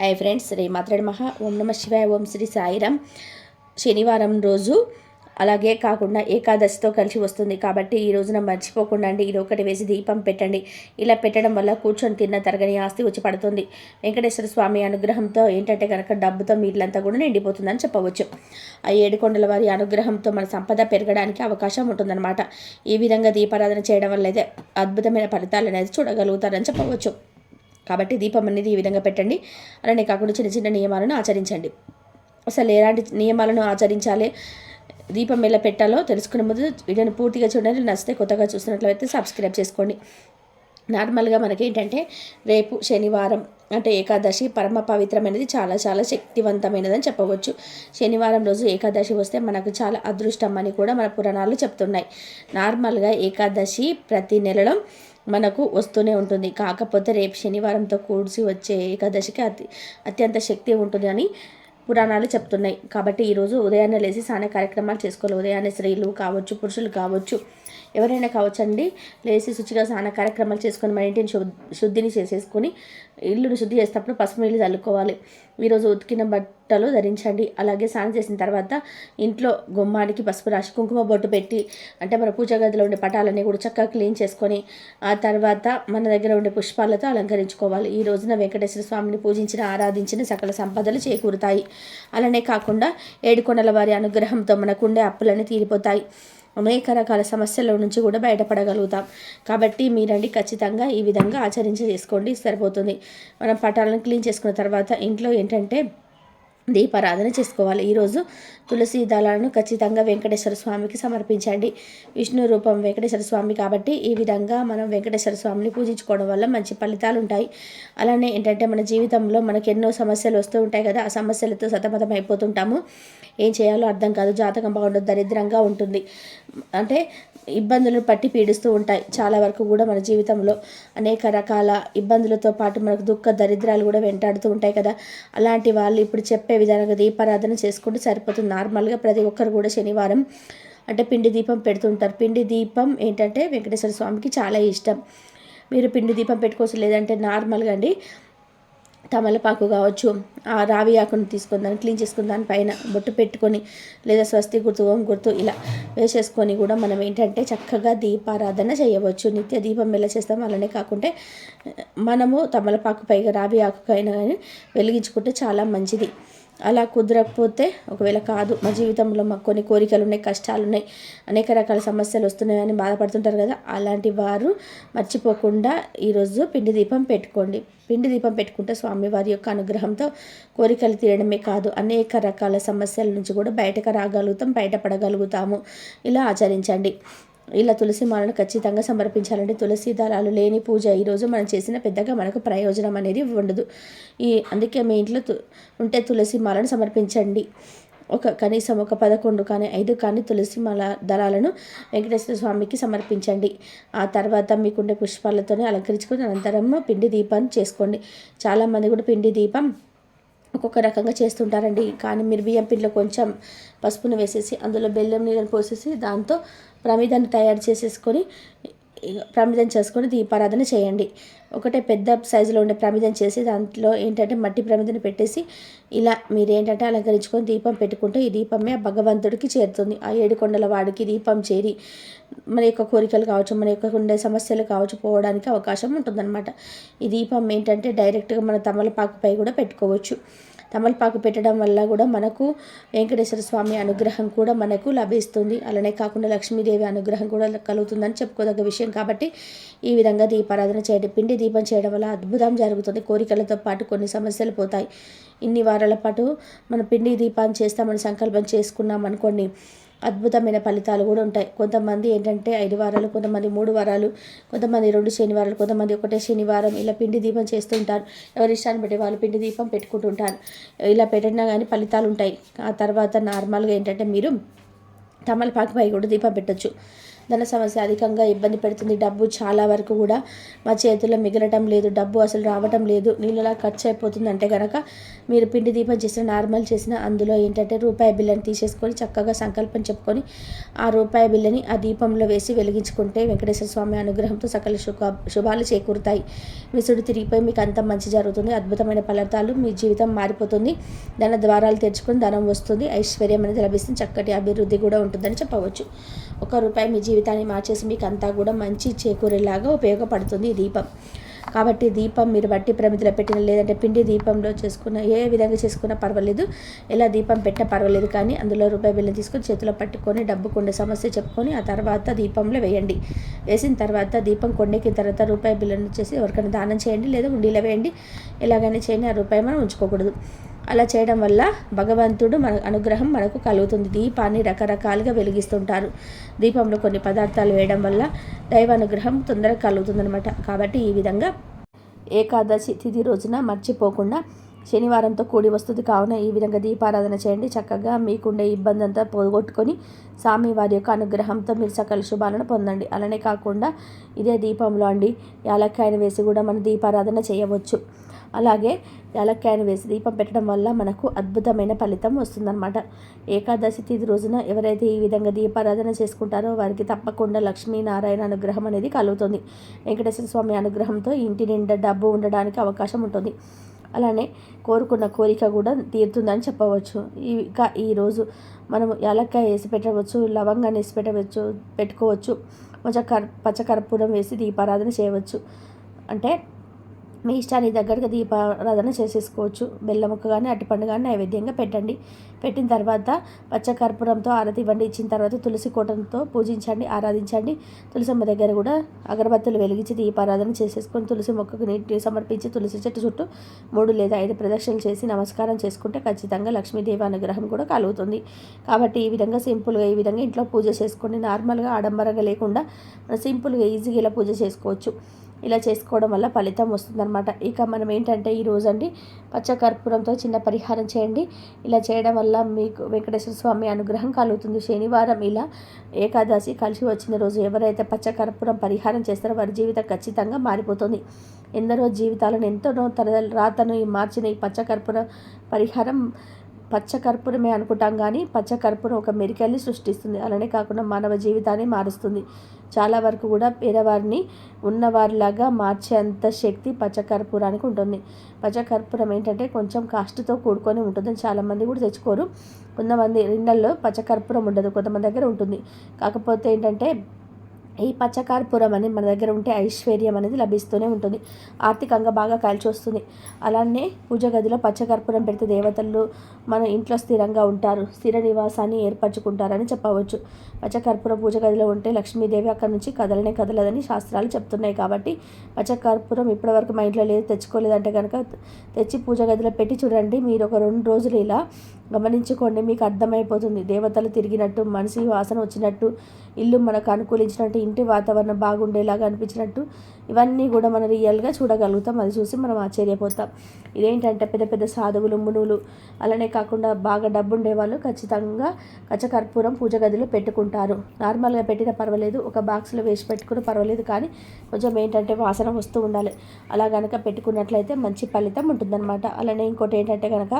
Hi friends Shri మాత్రేడు మహా. ఓం నమ శివాయ ఓం శ్రీ సాయిరామ్ శనివారం రోజు అలాగే కాకుండా ఏకాదశితో కలిసి వస్తుంది. కాబట్టి ఈ రోజున మర్చిపోకుండా అండి ఇది ఒకటి వేసి దీపం పెట్టండి. ఇలా పెట్టడం వల్ల కూర్చొని తిన్న తరగని ఆస్తి వచ్చి పడుతుంది. వెంకటేశ్వర స్వామి అనుగ్రహంతో ఏంటంటే కనుక డబ్బుతో మీళ్ళంతా కూడా నిండిపోతుందని చెప్పవచ్చు. ఆ ఏడుకొండల వారి అనుగ్రహంతో మన సంపద పెరగడానికి అవకాశం ఉంటుందన్నమాట. ఈ విధంగా దీపారాధన చేయడం వల్ల అయితే అద్భుతమైన ఫలితాలు అనేది చూడగలుగుతారని చెప్పవచ్చు. కాబట్టి దీపం అనేది ఈ విధంగా పెట్టండి. అలానే కాకుండా చిన్న చిన్న నియమాలను ఆచరించండి. అసలు ఎలాంటి నియమాలను ఆచరించాలి? దీపం ఎలా పెట్టాలో తెలుసుకునే ముందు వీడియోని పూర్తిగా చూడండి. నచ్చితే కొత్తగా చూస్తున్నట్లయితే సబ్స్క్రైబ్ చేసుకోండి. నార్మల్గా మనకి ఏంటంటే రేపు శనివారం అంటే ఏకాదశి పరమ పవిత్రమైనది చాలా చాలా శక్తివంతమైనదని చెప్పవచ్చు. శనివారం రోజు ఏకాదశి వస్తే మనకు చాలా అదృష్టం అని కూడా మన పురాణాలు చెప్తున్నాయి. నార్మల్గా ఏకాదశి ప్రతి నెలలో మనకు వస్తూనే ఉంటుంది. కాకపోతే రేపు శనివారంతో కూడిసి వచ్చే ఏకాదశికి అతి అత్యంత శక్తి ఉంటుంది అని పురాణాలు చెప్తున్నాయి. కాబట్టి ఈరోజు ఉదయాన్నే లేచి స్నాన కార్యక్రమాలు చేసుకోవాలి. ఉదయాన్నే స్త్రీలు కావచ్చు పురుషులు కావచ్చు ఎవరైనా కావచ్చండి లేచి శుచిగా స్నాన కార్యక్రమాలు చేసుకొని మన ఇంటిని శుద్ధిని చేసేసుకొని ఇల్లుని శుద్ధి చేసేటప్పుడు పసుపు నీళ్ళు చల్లుకోవాలి. ఈరోజు ఉతికిన బట్టలు ధరించండి. అలాగే స్నానం చేసిన తర్వాత ఇంట్లో గుమ్మానికి పసుపు రాసి కుంకుమ బొట్టు పెట్టి అంటే మన పూజా గదిలో ఉండే పటాలన్నీ కూడా చక్కగా క్లీన్ చేసుకొని ఆ తర్వాత మన దగ్గర ఉండే పుష్పాలతో అలంకరించుకోవాలి. ఈ రోజున వెంకటేశ్వర స్వామిని పూజించిన ఆరాధించిన సకల సంపదలు చేకూరుతాయి. అలానే కాకుండా ఏడుకొండల వారి అనుగ్రహంతో మనకుండే అప్పులన్నీ తీరిపోతాయి. అనేక రకాల సమస్యల నుంచి కూడా బయటపడగలుగుతాం. కాబట్టి మీరండి ఖచ్చితంగా ఈ విధంగా ఆచరించి చేసుకోండి సరిపోతుంది. మనం పటాలను క్లీన్ చేసుకున్న తర్వాత ఇంట్లో ఏంటంటే దీపారాధన చేసుకోవాలి. ఈరోజు తులసి దళాలను ఖచ్చితంగా వెంకటేశ్వర స్వామికి సమర్పించండి. విష్ణు రూపం వెంకటేశ్వర స్వామి కాబట్టి ఈ విధంగా మనం వెంకటేశ్వర స్వామిని పూజించుకోవడం వల్ల మంచి ఫలితాలు ఉంటాయి. అలానే ఏంటంటే మన జీవితంలో మనకు ఎన్నో సమస్యలు వస్తూ ఉంటాయి కదా ఆ సమస్యలతో సతమతం అయిపోతుంటాము. ఏం చేయాలో అర్థం కాదు. జాతకం బాగుండదు దరిద్రంగా ఉంటుంది. అంటే ఇబ్బందులను పట్టి పీడిస్తూ ఉంటాయి. చాలా వరకు కూడా మన జీవితంలో అనేక రకాల ఇబ్బందులతో పాటు మనకు దుఃఖ దరిద్రాలు కూడా వెంటాడుతూ ఉంటాయి కదా. అలాంటి వాళ్ళు ఇప్పుడు చెప్పే విధానంగా దీపారాధన చేసుకుంటే సరిపోతుంది. నార్మల్గా ప్రతి ఒక్కరు కూడా శనివారం అంటే పిండి దీపం పెడుతుంటారు. పిండి దీపం ఏంటంటే వెంకటేశ్వర స్వామికి చాలా ఇష్టం. మీరు పిండి దీపం పెట్టుకోవచ్చు లేదంటే నార్మల్గా అండి తమలపాకు కావచ్చు ఆ రావి ఆకును తీసుకొని దాన్ని క్లీన్ చేసుకుని దానిపైన బొట్టు పెట్టుకొని లేదా స్వస్తి గుర్తు ఓం గుర్తు ఇలా వేసేసుకొని కూడా మనం ఏంటంటే చక్కగా దీపారాధన చేయవచ్చు. నిత్య దీపం ఎలా చేస్తాం అలానే కాకుంటే మనము తమలపాకు పైగా రావి ఆకుకైనా కానీ వెలిగించుకుంటే చాలా మంచిది. అలా కుదరకపోతే ఒకవేళ కాదు మా జీవితంలో మాకు కొన్ని కోరికలు ఉన్నాయి కష్టాలు ఉన్నాయి అనేక రకాల సమస్యలు వస్తున్నాయని బాధపడుతుంటారు కదా అలాంటి వారు మర్చిపోకుండా ఈరోజు పిండి దీపం పెట్టుకోండి. పిండి దీపం పెట్టుకుంటే స్వామివారి యొక్క అనుగ్రహంతో కోరికలు తీయడమే కాదు అనేక రకాల సమస్యల నుంచి కూడా బయటకు రాగలుగుతాం బయటపడగలుగుతాము. ఇలా ఆచరించండి. ఇలా తులసి మాలను ఖచ్చితంగా సమర్పించాలంటే తులసి దళాలు లేని పూజ. ఈరోజు మనం చేసిన పెద్దగా మనకు ప్రయోజనం అనేది ఉండదు. ఈ అందుకే మీ ఇంట్లో ఉంటే తులసి మాలను సమర్పించండి. ఒక కనీసం ఒక పదకొండు కానీ ఐదు కానీ తులసి మాల దళాలను వెంకటేశ్వర స్వామికి సమర్పించండి. ఆ తర్వాత మీకుండే పుష్పాలతోనే అలంకరించుకుని అనంతరం పిండి దీపాన్ని చేసుకోండి. చాలామంది కూడా పిండి దీపం ఒక్కొక్క రకంగా చేస్తుంటారండి. కానీ మీరు బియ్యం పిండిలో కొంచెం పసుపును వేసేసి అందులో బెల్లం నీళ్ళని పోసేసి దాంతో ప్రమిదాన్ని తయారు చేసేసుకొని ప్రమిదం చేసుకొని దీపారాధన చేయండి. ఒకటే పెద్ద సైజులో ఉండే ప్రమిదం చేసి దాంట్లో ఏంటంటే మట్టి ప్రమిదను పెట్టేసి ఇలా మీరు ఏంటంటే అలంకరించుకొని దీపం పెట్టుకుంటే ఈ దీపమే ఆ భగవంతుడికి చేరుతుంది. ఆ ఏడు కొండల వాడికి దీపం చేరి మన యొక్క కోరికలు కావచ్చు మన యొక్క ఉండే సమస్యలు కావచ్చు పోవడానికి అవకాశం ఉంటుందన్నమాట. ఈ దీపం ఏంటంటే డైరెక్ట్గా మన తమలపాకుపై కూడా పెట్టుకోవచ్చు. తమలపాకు పెట్టడం వల్ల కూడా మనకు వెంకటేశ్వర స్వామి అనుగ్రహం కూడా మనకు లభిస్తుంది. అలానే కాకుండా లక్ష్మీదేవి అనుగ్రహం కూడా కలుగుతుందని చెప్పుకోదగ్గ విషయం కాబట్టి ఈ విధంగా దీపారాధన చేయడం పిండి దీపం చేయడం వల్ల అద్భుతం జరుగుతుంది. కోరికలతో పాటు కొన్ని సమస్యలు పోతాయి. ఇన్ని వారాల పాటు మన పిండి దీపాన్ని చేస్తామని సంకల్పం చేసుకున్నాం అనుకోండి అద్భుతమైన ఫలితాలు కూడా ఉంటాయి. కొంతమంది ఏంటంటే ఐదు వారాలు కొంతమంది మూడు వారాలు కొంతమంది రెండు శనివారాలు కొంతమంది ఒకటే శనివారం ఇలా పిండి దీపం చేస్తుంటారు ఎవరి ఇష్టాన్ని బట్టి వాళ్ళు పిండి దీపం పెట్టుకుంటుంటారు ఇలా పెట్టినా కానీ ఫలితాలు ఉంటాయి. ఆ తర్వాత నార్మల్గా ఏంటంటే మీరు తమలపాకుపై కూడా దీపం పెట్టచ్చు. ధన సమస్య అధికంగా ఇబ్బంది పెడుతుంది. డబ్బు చాలా వరకు కూడా మా చేతుల్లో మిగలటం లేదు. డబ్బు అసలు రావటం లేదు. నీళ్ళలా ఖర్చు అయిపోతుంది అంటే కనుక మీరు పిండి దీపం చేసిన నార్మల్ చేసిన అందులో ఏంటంటే రూపాయి బిల్లని తీసేసుకొని చక్కగా సంకల్పం చెప్పుకొని ఆ రూపాయి బిల్లని ఆ దీపంలో వేసి వెలిగించుకుంటే వెంకటేశ్వర స్వామి అనుగ్రహంతో సకల శుభ శుభాలు చేకూరుతాయి. విసుడు తిరిగిపోయి మీకు అంత మంచి జరుగుతుంది. అద్భుతమైన ఫలితాలు మీ జీవితం మారిపోతుంది. ధన ద్వారాలు తెరుచుకొని ధనం వస్తుంది. ఐశ్వర్యం అనేది లభిస్తుంది. చక్కటి అభివృద్ధి కూడా ఉంటుందని చెప్పవచ్చు. ఒక రూపాయి మీ జీవితాన్ని మార్చేసి మీకు అంతా కూడా మంచి చేకూరేలాగా ఉపయోగపడుతుంది ఈ దీపం. కాబట్టి దీపం మీరు బట్టి ప్రమితిలో పెట్టిన లేదంటే పిండి దీపంలో చేసుకున్న ఏ విధంగా చేసుకున్నా పర్వాలేదు. ఎలా దీపం పెట్టినా పర్వాలేదు కానీ అందులో రూపాయి బిల్లు తీసుకొని చేతిలో పట్టుకొని డబ్బు కొండ సమస్య చెప్పుకొని ఆ తర్వాత దీపంలో వేయండి. వేసిన తర్వాత దీపం కొండెక్కిన తర్వాత రూపాయి బిల్లును వచ్చేసి ఎవరికైనా దానం చేయండి లేదా ఉండిలో వేయండి. ఎలాగైనా చేయండి ఆ రూపాయి మనం ఉంచుకోకూడదు. అలా చేయడం వల్ల భగవంతుడు మన అనుగ్రహం మనకు కలుగుతుంది. దీపాన్ని రకరకాలుగా వెలిగిస్తుంటారు. దీపంలో కొన్ని పదార్థాలు వేయడం వల్ల దైవ అనుగ్రహం తొందరగా కలుగుతుందనమాట కాబట్టి ఈ విధంగా ఏకాదశి తిథి రోజున మర్చిపోకుండా శనివారంతో కూడి వస్తుంది. కావున ఈ విధంగా దీపారాధన చేయండి. చక్కగా మీకుండే ఇబ్బంది అంతా పోగొట్టుకొని స్వామి వారి యొక్క అనుగ్రహంతో మీరు సకల శుభాలను పొందండి. అలానే కాకుండా ఇదే దీపంలో అండి యాలక్కాయను వేసి కూడా మనం దీపారాధన చేయవచ్చు. అలాగే యాలక్కాయను వేసి దీపం పెట్టడం వల్ల మనకు అద్భుతమైన ఫలితం వస్తుందన్నమాట. ఏకాదశి తిథి రోజున ఎవరైతే ఈ విధంగా దీపారాధన చేసుకుంటారో వారికి తప్పకుండా లక్ష్మీనారాయణ అనుగ్రహం అనేది కలుగుతుంది. వెంకటేశ్వర స్వామి అనుగ్రహంతో ఇంటి నిండా డబ్బు ఉండడానికి అవకాశం ఉంటుంది. అలానే కోరుకున్న కోరిక కూడా తీరుతుందని చెప్పవచ్చు. ఇంకా ఈరోజు మనం యాలక్కాయ వేసి పెట్టవచ్చు లవంగాన్ని వేసి పెట్టవచ్చు పెట్టుకోవచ్చు కొంచెం కర్ పచ్చకర్పూరం వేసి దీపారాధన చేయవచ్చు. అంటే మీ ఇష్టానికి దగ్గరగా దీపారాధన చేసేసుకోవచ్చు. బెల్లం ముక్క కానీ అరటిపండు కానీ నైవేద్యంగా పెట్టండి. పెట్టిన తర్వాత పచ్చకర్పూరంతో ఆరతి ఇవ్వండి. ఇచ్చిన తర్వాత తులసి కోటంతో పూజించండి ఆరాధించండి. తులసమ్మ దగ్గర కూడా అగరబత్తులు వెలిగించి దీపారాధన చేసేసుకొని తులసి మొక్కకు నీటిని సమర్పించి తులసి చెట్టు చుట్టూ మూడు లేదా ఐదు ప్రదక్షిణలు చేసి నమస్కారం చేసుకుంటే ఖచ్చితంగా లక్ష్మీదేవి అనుగ్రహం కూడా కలుగుతుంది. కాబట్టి ఈ విధంగా సింపుల్గా ఈ విధంగా ఇంట్లో పూజ చేసుకోండి. నార్మల్గా ఆడంబరంగా లేకుండా సింపుల్గా ఈజీగా ఇలా పూజ చేసుకోవచ్చు. ఇలా చేసుకోవడం వల్ల ఫలితం వస్తుందన్నమాట. ఇక మనం ఏంటంటే ఈ అండి పచ్చకర్పూరంతో చిన్న పరిహారం చేయండి. ఇలా చేయడం వల్ల మీకు వెంకటేశ్వర స్వామి అనుగ్రహం కలుగుతుంది. శనివారం ఇలా ఏకాదశి కలిసి వచ్చిన రోజు ఎవరైతే పచ్చకర్పూరం పరిహారం చేస్తారో వారి జీవితం ఖచ్చితంగా మారిపోతుంది. ఎందరో జీవితాలను ఎంతనో తన రాతను మార్చిన ఈ పచ్చకర్పూర పరిహారం పచ్చకర్పూరమే అనుకుంటాం కానీ పచ్చకర్పూరం ఒక మెరికల్ని సృష్టిస్తుంది. అలానే కాకుండా మానవ జీవితాన్ని మారుస్తుంది. చాలా వరకు కూడా పేదవారిని ఉన్నవారిలాగా మార్చేంత శక్తి పచ్చకర్పూరానికి ఉంటుంది. పచ్చకర్పూరం ఏంటంటే కొంచెం కాస్ట్తో కూడుకొని ఉంటుందని చాలామంది కూడా తెచ్చుకోరు. కొంతమంది ఇళ్ళల్లో పచ్చకర్పూరం ఉండదు. కొంతమంది దగ్గర ఉంటుంది. కాకపోతే ఏంటంటే ఈ పచ్చకార్పూరం అనేది మన దగ్గర ఉంటే ఐశ్వర్యం అనేది లభిస్తూనే ఉంటుంది. ఆర్థికంగా బాగా కలిసి వస్తుంది. అలానే పూజ గదిలో పచ్చకర్పూరం పెడితే దేవతలు మన ఇంట్లో స్థిరంగా ఉంటారు. స్థిర నివాసాన్ని ఏర్పరచుకుంటారని చెప్పవచ్చు. పచ్చకర్పూరం పూజ గదిలో ఉంటే లక్ష్మీదేవి అక్కడ నుంచి కదలనే కదలదని శాస్త్రాలు చెప్తున్నాయి కాబట్టి పచ్చకర్పూరం ఇప్పటివరకు మా ఇంట్లో లేదు తెచ్చుకోలేదంటే కనుక తెచ్చి పూజ గదిలో పెట్టి చూడండి. మీరు ఒక రెండు రోజులు ఇలా గమనించుకోండి మీకు అర్థమైపోతుంది. దేవతలు తిరిగినట్టు మనిషి వాసన వచ్చినట్టు ఇల్లు మనకు అనుకూలించినట్టు ఇంటి వాతావరణం బాగుండేలాగా అనిపించినట్టు ఇవన్నీ కూడా మనం రియల్గా చూడగలుగుతాం. అది చూసి మనం ఆశ్చర్యపోతాం. ఇదేంటంటే పెద్ద పెద్ద సాధువులు మునులు అలానే కాకుండా బాగా డబ్బు ఉండేవాళ్ళు ఖచ్చితంగా కచ్చకర్పూరం పూజ గదిలో పెట్టుకుంటారు. నార్మల్గా పెట్టినా పర్వాలేదు ఒక బాక్స్లో వేసి పెట్టుకుని పర్వాలేదు కానీ కొంచెం ఏంటంటే వాసన వస్తూ ఉండాలి. అలా కనుక పెట్టుకున్నట్లయితే మంచి ఫలితం ఉంటుందన్నమాట. అలానే ఇంకోటి ఏంటంటే కనుక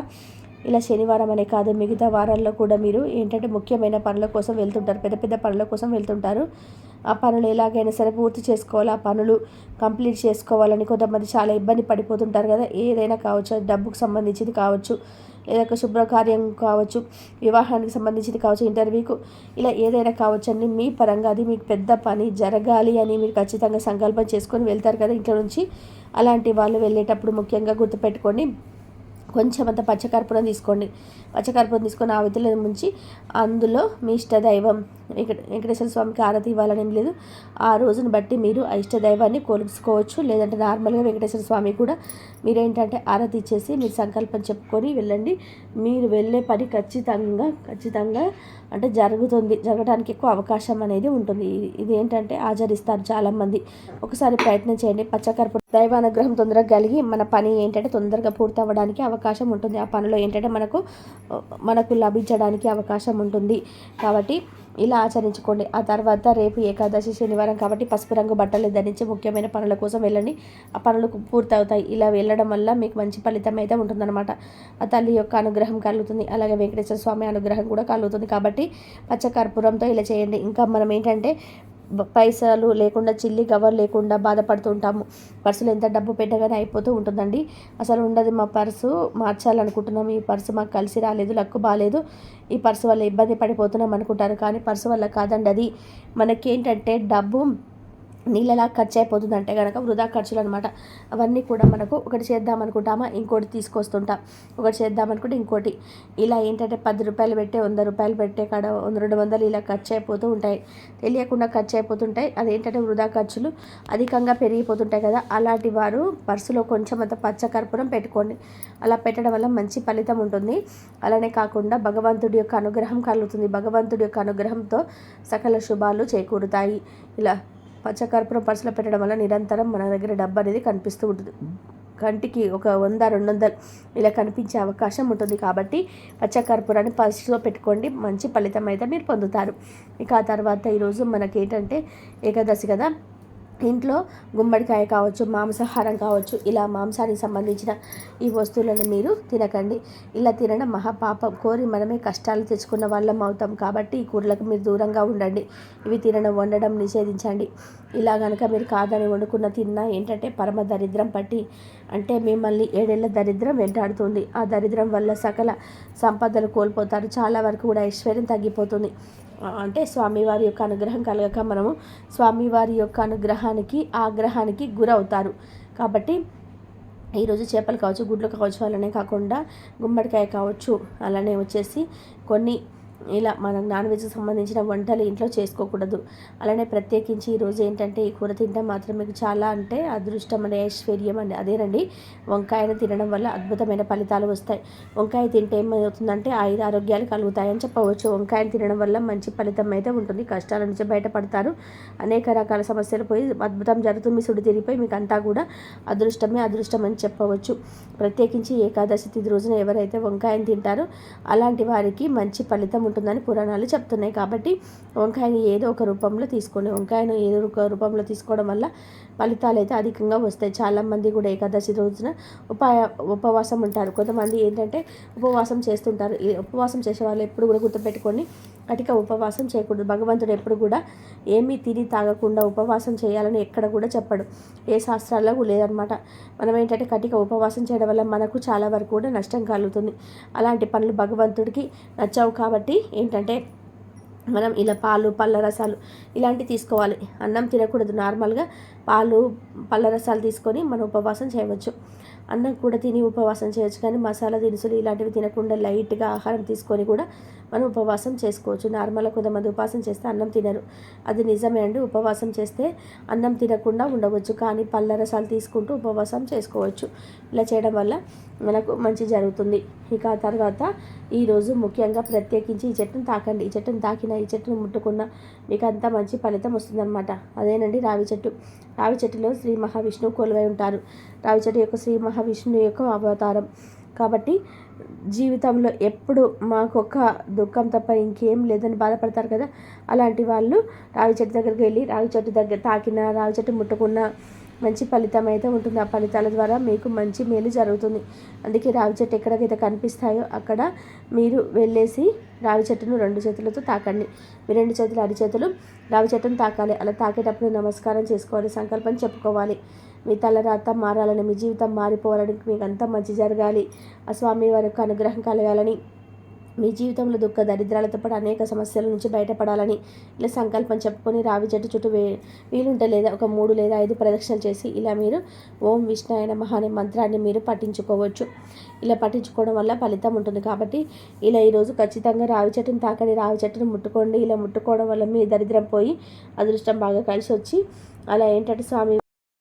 ఇలా శనివారం అనే కాదు మిగతా వారాల్లో కూడా మీరు ఏంటంటే ముఖ్యమైన పనుల కోసం వెళ్తుంటారు. పెద్ద పెద్ద పనుల కోసం వెళ్తుంటారు. ఆ పనులు ఎలాగైనా సరే పూర్తి చేసుకోవాలి. ఆ పనులు కంప్లీట్ చేసుకోవాలని కొంతమంది చాలా ఇబ్బంది పడిపోతుంటారు కదా. ఏదైనా కావచ్చు డబ్బుకు సంబంధించింది కావచ్చు లేదా శుభ్రకార్యం కావచ్చు వివాహానికి సంబంధించింది కావచ్చు ఇంటర్వ్యూకు ఇలా ఏదైనా కావచ్చు అండి. మీ పరంగా అది మీకు పెద్ద పని జరగాలి అని మీరు ఖచ్చితంగా సంకల్పం చేసుకొని వెళ్తారు కదా ఇంట్లో నుంచి. అలాంటి వాళ్ళు వెళ్ళేటప్పుడు ముఖ్యంగా గుర్తుపెట్టుకోండి. కొంచెం అంత పచ్చకర్పూరం తీసుకోండి. పచ్చకర్పూరం తీసుకొని ఆ విధులు ముంచి అందులో మీ ఇష్టదైవం వెంకట వెంకటేశ్వర స్వామికి ఆరతి ఇవ్వాలని ఏం లేదు. ఆ రోజును బట్టి మీరు ఆ ఇష్టదైవాన్ని కొలుసుకోవచ్చు లేదంటే నార్మల్గా వెంకటేశ్వర స్వామి కూడా మీరేంటంటే ఆరతి ఇచ్చేసి మీరు సంకల్పం చెప్పుకొని వెళ్ళండి. మీరు వెళ్ళే పని ఖచ్చితంగా ఖచ్చితంగా అంటే జరుగుతుంది. జరగడానికి ఎక్కువ అవకాశం అనేది ఉంటుంది. ఇది ఏంటంటే ఆచరిస్తారు చాలామంది. ఒకసారి ప్రయత్నం చేయండి. పచ్చకర్పూరం దైవానుగ్రహం తొందరగా కలిగి మన పని ఏంటంటే తొందరగా పూర్తి అవ్వడానికి అవకాశం అవకాశం ఉంటుంది. ఆ పనిలో ఏంటంటే మనకు మనకు లభించడానికి అవకాశం ఉంటుంది. కాబట్టి ఇలా ఆచరించుకోండి. ఆ తర్వాత రేపు ఏకాదశి శనివారం కాబట్టి పసుపు రంగు బట్టలు ధరించి ముఖ్యమైన పనుల కోసం వెళ్ళండి. ఆ పనులు పూర్తవుతాయి. ఇలా వెళ్ళడం వల్ల మీకు మంచి ఫలితం అయితే ఉంటుందన్నమాట. ఆ తల్లి యొక్క అనుగ్రహం కలుగుతుంది. అలాగే వెంకటేశ్వర స్వామి అనుగ్రహం కూడా కలుగుతుంది. కాబట్టి పచ్చకర్పూరంతో ఇలా చేయండి. ఇంకా మనం ఏంటంటే పైసలు లేకుండా చిల్లి కవర్ లేకుండా బాధపడుతుంటాము పర్సులో ఎంత డబ్బు పెట్టగానే అయిపోతూ ఉంటుందండి. అసలు ఉండదు మా పర్సు. మార్చాలనుకుంటున్నాం ఈ పర్సు మాకు కలిసి రాలేదు లక్కు బాగాలేదు ఈ పర్సు వల్ల ఇబ్బంది పడిపోతున్నాం అనుకుంటారు. కానీ పర్సు వల్ల కాదండి అది. మనకేంటంటే డబ్బు నీళ్ళలా ఖర్చు అయిపోతుంది అంటే కనుక వృధా ఖర్చులు అనమాట అవన్నీ కూడా మనకు ఒకటి చేద్దాం అనుకుంటామా ఇంకోటి తీసుకొస్తుంటాం. ఒకటి చేద్దాం అనుకుంటే ఇంకోటి. ఇలా ఏంటంటే పది రూపాయలు పెట్టే వంద రూపాయలు పెట్టే కాడ రెండు వందలు ఇలా ఖర్చు అయిపోతూ ఉంటాయి. తెలియకుండా ఖర్చు అయిపోతుంటాయి అదేంటంటే వృధా ఖర్చులు అధికంగా పెరిగిపోతుంటాయి కదా. అలాంటి వారు పర్సులో కొంచెం అంత పచ్చకర్పూరం పెట్టుకోండి. అలా పెట్టడం వల్ల మంచి ఫలితం ఉంటుంది. అలానే కాకుండా భగవంతుడి యొక్క అనుగ్రహం కలుగుతుంది. భగవంతుడి యొక్క అనుగ్రహంతో సకల శుభాలు చేకూరుతాయి. ఇలా పచ్చకర్పూరం పర్సులో పెట్టడం వల్ల నిరంతరం మన దగ్గర డబ్బు అనేది కనిపిస్తూ ఉంటుంది. కంటికి ఒక వంద రెండు వందలు ఇలా కనిపించే అవకాశం ఉంటుంది కాబట్టి పచ్చకర్పూరాన్ని పర్సులో పెట్టుకోండి. మంచి ఫలితం అయితే మీరు పొందుతారు. ఇక ఆ తర్వాత ఈరోజు మనకి ఏంటంటే ఏకాదశి కదా. ఇంట్లో గుమ్మడికాయ కావచ్చు మాంసాహారం కావచ్చు ఇలా మాంసానికి సంబంధించిన ఈ వస్తువులను మీరు తినకండి. ఇలా తినడం మహాపాపం. కోరి మనమే కష్టాలు తెచ్చుకున్న వాళ్ళం అవుతాం కాబట్టి ఈ కూరలకు మీరు దూరంగా ఉండండి. ఇవి తినడం వండడం నిషేధించండి. ఇలా కనుక మీరు కాదని వండుకున్న తిన్నా ఏంటంటే పరమ దరిద్రం పట్టి అంటే మిమ్మల్ని ఏడేళ్ళ దరిద్రం వెంటాడుతుంది. ఆ దరిద్రం వల్ల సకల సంపదలు కోల్పోతారు. చాలా వరకు కూడా ఐశ్వర్యం తగ్గిపోతుంది. అంటే స్వామివారి యొక్క అనుగ్రహం కలగక మనము స్వామివారి యొక్క అనుగ్రహానికి ఆగ్రహానికి గురవుతారు. కాబట్టి ఈరోజు చేపలు కావచ్చు గుడ్లు కావచ్చు అలానే కాకుండా గుమ్మడికాయ కావచ్చు అలానే వచ్చేసి కొన్ని ఇలా మనం నాన్ వెజ్కి సంబంధించిన వంటలు ఇంట్లో చేసుకోకూడదు. అలానే ప్రత్యేకించి ఈరోజు ఏంటంటే ఈ కూర తింటే మాత్రం మీకు చాలా అంటే అదృష్టం అనే ఐశ్వర్యం అండి. అదేనండి వంకాయను తినడం వల్ల అద్భుతమైన ఫలితాలు వస్తాయి. వంకాయ తింటే ఏమవుతుందంటే ఐదు ఆరోగ్యాలు కలుగుతాయని చెప్పవచ్చు. వంకాయను తినడం వల్ల మంచి ఫలితం అయితే ఉంటుంది. కష్టాల నుంచి బయటపడతారు. అనేక రకాల సమస్యలు పోయి అద్భుతం జరుగుతుంది. సుడి తిరిగిపోయి మీకు అంతా కూడా అదృష్టమే అదృష్టం అని చెప్పవచ్చు. ప్రత్యేకించి ఏకాదశి తిథి రోజున ఎవరైతే వంకాయను తింటారో అలాంటి వారికి మంచి ఫలితం ఉంటుందని పురాణాలు చెప్తున్నాయి. కాబట్టి వంకాయని ఏదో ఒక రూపంలో తీసుకోండి వంకాయను ఏదో ఒక రూపంలో తీసుకోవడం వల్ల ఫలితాలు అయితే అధికంగా వస్తాయి. చాలామంది కూడా ఏకాదశి రోజున ఉపాయ ఉపవాసం ఉంటారు. కొంతమంది ఏంటంటే ఉపవాసం చేస్తుంటారు. ఈ ఉపవాసం చేసే వాళ్ళు ఎప్పుడు కూడా గుర్తుపెట్టుకొని కటిక ఉపవాసం చేయకూడదు. భగవంతుడు ఎప్పుడు కూడా ఏమీ తిని తాగకుండా ఉపవాసం చేయాలని ఎక్కడ కూడా చెప్పడు. ఏ శాస్త్రాల్లో లేదనమాట. మనం ఏంటంటే కటిక ఉపవాసం చేయడం వల్ల మనకు చాలా వరకు కూడా నష్టం కలుగుతుంది. అలాంటి పనులు భగవంతుడికి నచ్చావు కాబట్టి ఏంటంటే మనం ఇలా పాలు పళ్ళ రసాలు ఇలాంటివి తీసుకోవాలి. అన్నం తినకూడదు. నార్మల్గా పాలు పళ్ళ రసాలు తీసుకొని మనం ఉపవాసం చేయవచ్చు. అన్నం కూడా తిని ఉపవాసం చేయొచ్చు. కానీ మసాలా దినుసులు ఇలాంటివి తినకుండా లైట్గా ఆహారం తీసుకొని కూడా మనం ఉపవాసం చేసుకోవచ్చు. నార్మల్గా కొంతమంది ఉపవాసం చేస్తే అన్నం తినరు. అది నిజమే అండి ఉపవాసం చేస్తే అన్నం తినకుండా ఉండవచ్చు. కానీ పళ్ళ రసాలు తీసుకుంటూ ఉపవాసం చేసుకోవచ్చు. ఇలా చేయడం వల్ల మనకు మంచి జరుగుతుంది. ఇక తర్వాత ఈరోజు ముఖ్యంగా ప్రత్యేకించి ఈ చెట్టును తాకండి. ఈ చెట్టును తాకిన ఈ చెట్టును ముట్టుకున్న మీకు అంతా మంచి ఫలితం వస్తుందన్నమాట. అదేనండి రావి చెట్టు. రావి చెట్టులో శ్రీ మహావిష్ణువు కొలువై ఉంటారు. రావి చెట్టు యొక్క శ్రీ మహావిష్ణువు యొక్క అవతారం. కాబట్టి జీవితంలో ఎప్పుడు మాకు ఒక దుఃఖం తప్ప ఇంకేం లేదని బాధపడతారు కదా అలాంటి వాళ్ళు రావి చెట్టు దగ్గరికి వెళ్ళి రావి చెట్టు దగ్గర తాకిన రావి చెట్టు ముట్టుకున్న మంచి ఫలితం అయితే ఉంటుంది. ఆ ఫలితాల ద్వారా మీకు మంచి మేలు జరుగుతుంది. అందుకే రావి చెట్టు ఎక్కడికైతే కనిపిస్తాయో అక్కడ మీరు వెళ్ళేసి రావి చెట్టును రెండు చేతులతో తాకండి. మీ రెండు చేతులు అరి చేతులు రావి చెట్టును తాకాలి. అలా తాకేటప్పుడు నమస్కారం చేసుకోవాలి సంకల్పం చెప్పుకోవాలి. మీ తలరాత మారాలని మీ జీవితం మారిపోవాలని మీకు అంతా మంచి జరగాలి. ఆ స్వామి వారికి అనుగ్రహం కలగాలని మీ జీవితంలో దుఃఖ దరిద్రాలతో పాటు అనేక సమస్యల నుంచి బయటపడాలని ఇలా సంకల్పం చెప్పుకొని రావి చెట్టు చుట్టూ వే వీలుంటే లేదా ఒక మూడు లేదా ఐదు ప్రదక్షిణలు చేసి ఇలా మీరు ఓం విష్ణాయన మహా అనే మంత్రాన్ని మీరు పఠించుకోవచ్చు. ఇలా పఠించుకోవడం వల్ల ఫలితం ఉంటుంది కాబట్టి ఇలా ఈరోజు ఖచ్చితంగా రావి చెట్టును తాకని రావి చెట్టును ముట్టుకోండి. ఇలా ముట్టుకోవడం వల్ల మీ దరిద్రం పోయి అదృష్టం బాగా కలిసి వచ్చి అలా ఏంటంటే స్వామి